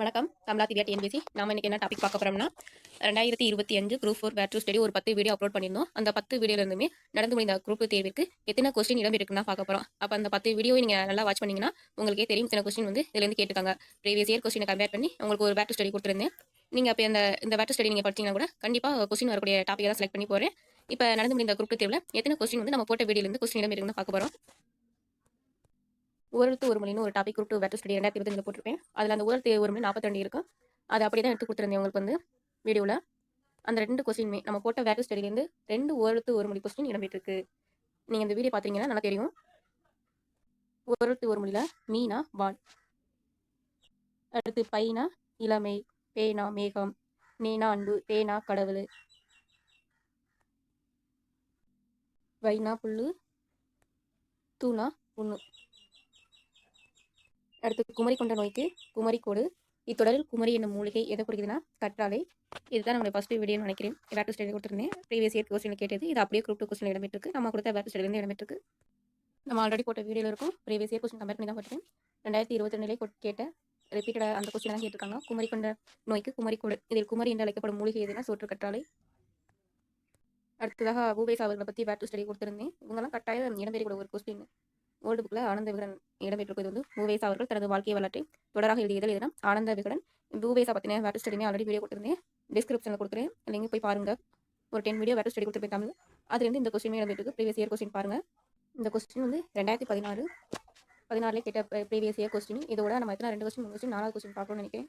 வணக்கம். கமலா திவ்யா டிஎன்பிசி நாம இன்னைக்கு என்ன டாபிக் பார்க்க போறோம்னா ரெண்டாயிரத்தி இருபத்தி அஞ்சு group four batch two study ஒரு பத்து வீடியோ அப்லோட் பண்ணியிருந்தோம். அந்த பத்து வீடியோல இருந்துமே நடந்து முடிந்த குரூப் தேர்விற்கு எத்தனை கொஸ்டின் இடம் இருக்குன்னா பார்க்க போறோம். அப்போ அந்த பத்து வீடியோ நீங்க நல்லா வாட்ச் பண்ணீங்கன்னா உங்களுக்கே தெரியும் இத்தனை கொஸ்டின் வந்து இதுல இருந்து கேட்டுருக்காங்க. ப்ரீவியஸ் இயர் கொஸ்டினை கம்பேர் பண்ணி உங்களுக்கு ஒரு பேட் ஸ்டடி கொடுத்துருந்தேன். நீங்க அப்போ இந்த இந்த பேட் ஸ்டடி நீங்க படிச்சீங்கன்னா கூட கண்டிப்பா கொஸ்டின் வரக்கூடிய டாப்பிக்கை தான் செலக்ட் பண்ணி போறேன். இப்போ நடந்து முடிந்த குரூப் தேர்வில் எத்தனை கொஸ்டின் வந்து நம்ம போட்ட வீடியோல இருந்து கொஸ்டின் இடம் இருக்குன்னு பார்க்க போறோம். உரத்து ஒரு மணின்னு ஒரு டாபிக் குரூப் வெட்டர் ஸ்டடி ரெண்டாயிரத்தி இருபத்தஞ்சு போட்டிருப்பேன். அதில் அந்த உரத்து ஒரு மணி நாற்பத்தி இருக்கும். அதை அப்படியே தான் எடுத்து கொடுத்துருந்தேன் உங்களுக்கு வந்து வீடியோவில் அந்த ரெண்டு கொஸ்டின்மே நம்ம போட்ட வேட்டர் ஸ்டடிலேருந்து ரெண்டு ஒருத்து ஒரு மொழி கொஸ்டின் இடம்பெற்றிருக்கு. நீங்கள் இந்த வீடியோ பார்த்தீங்கன்னா நல்லா தெரியும். ஒருத்து ஒரு மொழியில் மீனா வான். அடுத்து பைனா இளமை பேனா மேகம் நீனா அன்பு தேனா கடவுள். வைனா புல்லு தூணா புண்ணு. அடுத்து குமரி கொண்ட நோய்க்கு குமரிக்கோடு இத்தொடரில் குமரி என்னும் மூலிகை எதை குறிக்குதுன்னா? கற்றாலை இதுதான் நம்மளுடைய ஃபஸ்ட்டு வீடியோன்னு நினைக்கிறேன். வேட்டு ஸ்டடி கொடுத்துருந்தேன். ப்ரீவியஸ் இயர் கொஸ்டின் கேட்டது. இது அப்படியே குரூப் டூ கொஸ்டின் இடம்பெற்றிருக்கு. நம்ம கொடுத்த வேட்டு ஸ்டேட்லேருந்து இடம்பெற்றிருக்கு. நம்ம ஆல்ரெடி போட்ட வீடியோவில் இருக்கும். ப்ரீவியஸ் இயர் கொஸ்டின் கம்பேர் பண்ணி தான் போட்டேன் ரெண்டாயிரத்தி இருபத்தி ரெண்டுலேயே கேட்ட ரிப்பீட்டடாக அந்த கொஸ்டின் தான் கேட்டிருக்காங்க. குமரி கொண்ட நோய்க்கு குமரிக்கோடு இதில் குமரி என்று அழைக்கப்படும் மூலிகை எதுனா சோற்று கற்றாழை. அடுத்ததாக பூபேஸ் அவர்களை பற்றி வேட்டு ஸ்டடி கொடுத்துருந்தேன். இவங்கெல்லாம் கட்டாயம் இடம்பெறக்கூட ஒரு கொஸ்டின் ஓல்டு புக்கில் ஆனந்த விகடன் இடம்பெற்றிருப்பது வந்து பூவேசா அவர்கள் தனது வாழ்க்கை வரலாற்றை தொடராக எழுதியதில் இதனால் ஆனந்த விகடன் பூவேசா பற்றின வேட்டு ஸ்டடியுமே ஆல்ரெடி வீடியோ கொடுத்துருந்தேன். டிஸ்கிரிப்ஷனில் கொடுக்குறேன். நீங்கள் போய் பாருங்கள் ஒரு டென் வீடியோ வேட்டு ஸ்டடி கொடுத்துருப்பேன் தமிழ். அதுலேருந்து இந்த கொஸ்டின் இடம்பெற்றிருக்கு. ப்ரீவியஸ் இயர் கொஸ்டின் பாருங்கள் இந்த கொஸ்டின் வந்து ரெண்டாயிரத்தி பதினாறு பதினாறுலேயே கேட்ட ப்ரீவியஸ் இயர் கொஸ்டின் இதோட நம்ம எத்தனை ரெண்டு கொஸ்டின் மூணு கொஸ்டின் நாலாவது கொஸ்டின் பார்க்கணும்னு நினைக்கிறேன்.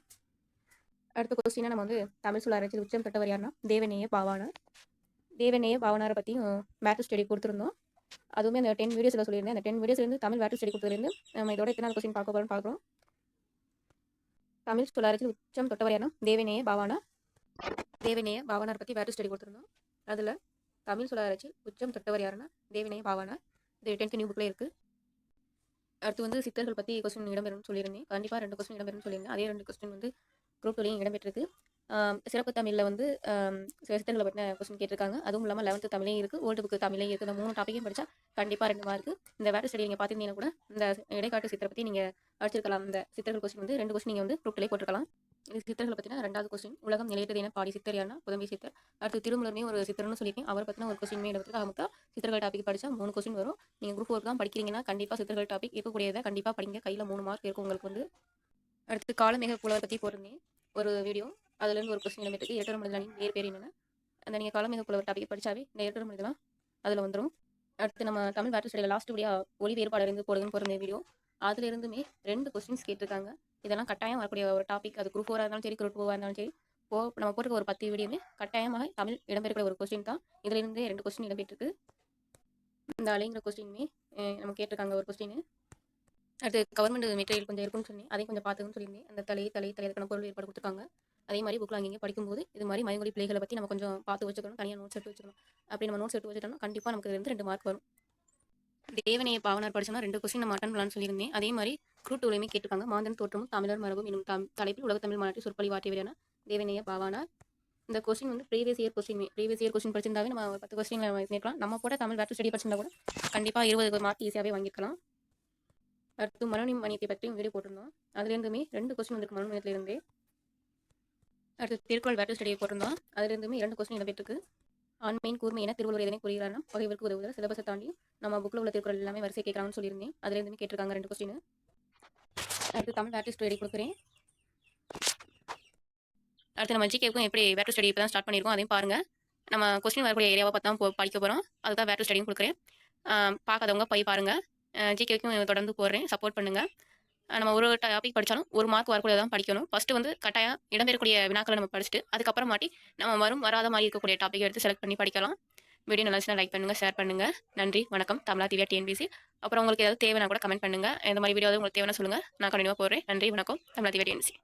அடுத்த கொஸ்டினாக நம்ம வந்து தமிழ் சொல்ல அரசியல் உச்சம் பெற்றவர் யாருன்னா? தேவநேய பாவானார் தேவநேய பாவனாரை பற்றியும் மேட்டர் ஸ்டடி கொடுத்துருந்தோம். அதுவுமே அந்த டென் வீடியோஸில் சொல்லியிருந்தேன். அந்த டென் வீடியோஸ்லேருந்து தமிழ் வேட்டு ஸ்டடி கொடுத்துருந்து நம்ம இதோட எத்தனை கொஸ்டின் பார்க்க போகிறோம்னு பார்க்குறோம். தமிழ் சொல்லாரத்தில் உச்சம் தொட்டவரையான தேவநேய பாவானா தேவநேய பாவானார் பற்றி வேட்டு ஸ்டடி கொடுத்துருந்தோம். அதில் தமிழ் சொல்லாரத்தில் உச்சம் தொட்டவர் யாருன்னா தேவநேய பாவானா இது டென்த் நியூ புக்கில் இருக்குது அடுத்து வந்து சித்தர்கள் பற்றி கொஸ்டின் இடம்பெறும்னு சொல்லியிருந்தேன். கண்டிப்பாக ரெண்டு கொஸ்டின் இடம்பெறும்னு சொல்லியிருந்தேன். அதே ரெண்டு கொஸ்டின் வந்து குரூப் டூலையும் இடம்பெற்றிருக்கு சிறப்பு தமிழில் வந்து சித்தர்களை பற்றின கொஸ்டின் கேட்டிருக்காங்க. அதுவும் இல்லாமல் லெவன்த்து தமிழையும் இருக்குது ஓல்டு புக்கு தமிழையும் இருக்குது இந்த மூணு டாப்பிக்கும் படித்தா கண்டிப்பாக ரெண்டு மார்க்கு இந்த வேறு ஸ்டடி நீங்கள் பார்த்துருந்தீங்கன்னா கூட இந்த இடைக்காட்டு சித்திரை பற்றி நீங்கள் அடிச்சிருக்கலாம் இந்த சித்திரங்கள் கொஸ்டின் வந்து ரெண்டு கொஸ்டின் நீங்கள் வந்து குரூப்லேயே போட்டிருக்கலாம். இது சித்தர்களை பற்றின ரெண்டாவது கொஸ்டின் உலகம் நிலையற்றது என பாடி சித்தர் யாருன்னா புதம்பி சித்தர். அடுத்து திருமலருமே ஒரு சித்தர்னு சொல்லியிருக்கேன். அவரை பற்றின ஒரு கொஸ்டின் எடுத்து அவங்க சித்தர்கள் டாபிக் படித்தா மூணு கொஸ்டின் வரும். நீங்கள் குரூப் ஒர்க் தான் படிக்கிறீங்கன்னா கண்டிப்பாக சித்தர்கள் டாபிக் இருக்கக்கூடியதை கண்டிப்பாக படிங்க. கையில் மூணு மார்க் இருக்கும் உங்களுக்கு வந்து. அடுத்து காலமேக புலவர் பற்றி போட்டிருந்தேன். ஒரு வீடியோ அதுலேருந்து ஒரு கொஸ்டின் இடம்பெற்றுக்கு இரட்டர் மனிதனின் வேறு பேர் என்னென்ன? அந்த நீங்கள் காலமிக புலவர் டாபிக் படித்தாவே இந்த இரட்டர் மனிதலாம் அதில் வந்துடும் அடுத்து நம்ம தமிழ் வேட்டு ஸ்டடியில் லாஸ்ட் வீடியோ ஒளி வேறுபாடு இருந்து போடுங்கன்னு போகிற வீடியோ அதுலேருந்துமே ரெண்டு கொஸ்டின்ஸ் கேட்டிருக்காங்க. இதெல்லாம் கட்டாயம் வரக்கூடிய ஒரு டாபிக் அது குரூப் ஃபோராக இருந்தாலும் சரி குரூப் டூவாக இருந்தாலும் சரி. போ நம்ம போட்டுக்க ஒரு பத்து வீடியோமே கட்டாயமாக தமிழ் இடம்பெறக்கூடிய ஒரு கொஸ்டின் தான். இதுலேருந்தே ரெண்டு கொஸ்டின் இடம்பெற்றிருக்கு இந்த அலைங்கிற கொஸ்டினுமே நம்ம கேட்டிருக்காங்க ஒரு கொஸ்டின் அடுத்து கவர்மெண்ட் மெட்டீரியல் கொஞ்சம் இருக்குன்னு சொன்னேன். அதையும் கொஞ்சம் பார்த்துக்கணும்னு சொல்லியிருந்தேன். அந்த தலை தலை தலையதுக்கான பொருள் ஏற்பாடு கொடுத்துருக்காங்க. அதே மாதிரி புக்கில் அங்கேயே படிக்கும்போது இது மாதிரி மயங்கொழி பிள்ளைகளை பற்றி நம்ம கொஞ்சம் பார்த்து வச்சுக்கணும் தனியாக நோட்ஸ் எடுத்து வச்சுக்கணும். அப்படி நம்ம நோட்ஸ் எடுத்து வச்சுட்டோம்னா கண்டிப்பாக நமக்கு இருந்து ரெண்டு மார்க் வரும். தேவனைய பாவனார் படிச்சோம்னா ரெண்டு கொஸ்டின் நம்ம அட்டன் பண்ணலாம்னு சொல்லியிருந்தேன். அதே மாதிரி குரூட் டூலையுமே கேட்டிருக்காங்க. மாந்தன் தோற்றமும் தமிழர் மரபும் என்னும் தம் தலைப்பில் உலக தமிழ் மாநாட்டில் சொற்பொழி வாட்டியவரான தேவனைய பாவானார். இந்த கொஸ்டின் வந்து previous year question previous year question படிச்சிருந்தாவே நம்ம பத்து கொஸ்டின் பண்ணிருக்கலாம் நம்ம கூட தமிழ் வேட்டு ஸ்டடி படிச்சிருந்தா கூட கண்டிப்பாக இருபது மார்க் ஈஸியாகவே வாங்கிக்கலாம் அடுத்து மனோனி மணியத்தை பற்றியும் வீடியோ போட்டிருந்தோம். அதுலேருந்துமே ரெண்டு கொஸ்டின் வந்திருக்கு மனோனியத்துலேருந்தே அடுத்து திருக்குறள் வேட்டு ஸ்டடியை போட்டிருந்தோம் அதுலேருந்துமே இரண்டு கொஸ்டின் இடம்பெற்றிருக்கு ஆண்மையின் கூர்மை என திருவள்ளுவர் எதனை கூறுகிறார்னா பகைவருக்கு உதவுதல் சிலபஸை தாண்டி நம்ம புக்கில் உள்ள திருக்குறள் எல்லாமே வரிசை கேட்கலாம்னு சொல்லியிருந்தேன். அதுலேருந்துமே கேட்டிருக்காங்க ரெண்டு கொஸ்டின் அடுத்து தமிழ் வேட்டு ஸ்டடி கொடுக்குறேன். அடுத்து நம்ம ஜிகேக்கும் எப்படி வேட்டு ஸ்டடி இப்போ தான் ஸ்டார்ட் பண்ணியிருக்கோம் அதையும் பாருங்கள் நம்ம கொஸ்டின் வரக்கூடிய ஏரியாவை பார்த்தா போ படிக்க போகிறோம் அதுதான் வேட்டு ஸ்டடியும் கொடுக்குறேன். பார்க்காதவங்க போய் பாருங்கள் ஜிகேக்கும் தொடர்ந்து போடுறேன். சப்போர்ட் பண்ணுங்கள் நம்ம ஒரு டாபிக் படித்தாலும் ஒரு மார்க் வரக்கூடிய தான் படிக்கணும். ஃபஸ்ட்டு வந்து கட்டாயம் இடம்பெறக்கூடிய வினாக்களை நம்ம படிச்சுட்டு அதுக்கப்புறம் மாட்டி நம்ம வரும் வராத மாதிரி இருக்கக்கூடிய டாப்பிக் எடுத்து செலக்ட் பண்ணி படிக்கலாம். வீடியோ நல்லா லைக் பண்ணுங்கள் ஷேர் பண்ணுங்கள் நன்றி வணக்கம். தமிழா திவ்யா டிஎன்பிசி அப்புறம் உங்களுக்கு ஏதாவது தேவைன்னா கூட கமெண்ட் பண்ணுங்கள் இந்த மாதிரி வீடியோ உங்களுக்கு தேவைன்னா சொல்லுங்கள் நான் கண்டிப்பாக போடுறேன். நன்றி வணக்கம். தமிழா திவ்யா டிஎன்பிசி